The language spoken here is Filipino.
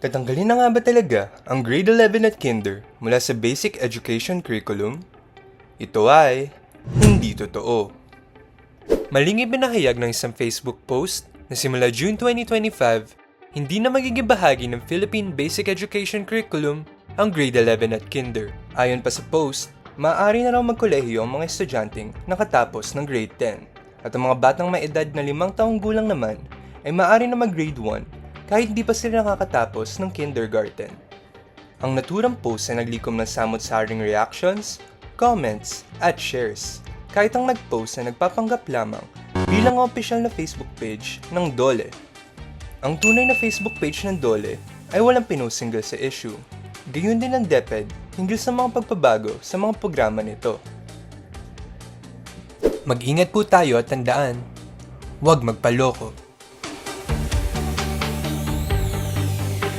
Tatanggalin na nga ba talaga ang grade 11 at kinder mula sa basic education curriculum? Ito ay hindi totoo. Maling ibinahayag ng isang Facebook post na simula June 2025, hindi na magiging bahagi ng Philippine Basic Education Curriculum ang grade 11 at kinder. Ayon pa sa post, maaari na raw magkolehiyo ang mga estudyanteng nakatapos ng grade 10. At ang mga batang may edad na limang taong gulang naman ay maaari na mag-grade 1 kahit hindi pa sila nakakatapos ng kindergarten. Ang naturang post ay naglikom ng samot-saring reactions, comments, at shares. Kahit ang nag-post ay nagpapanggap lamang bilang ang official na Facebook page ng Dole. Ang tunay na Facebook page ng Dole ay walang pinusingle sa issue. Gayun din ang DepEd hinggil sa mga pagbabago sa mga programa nito. Mag-ingat po tayo at tandaan, huwag magpaloko.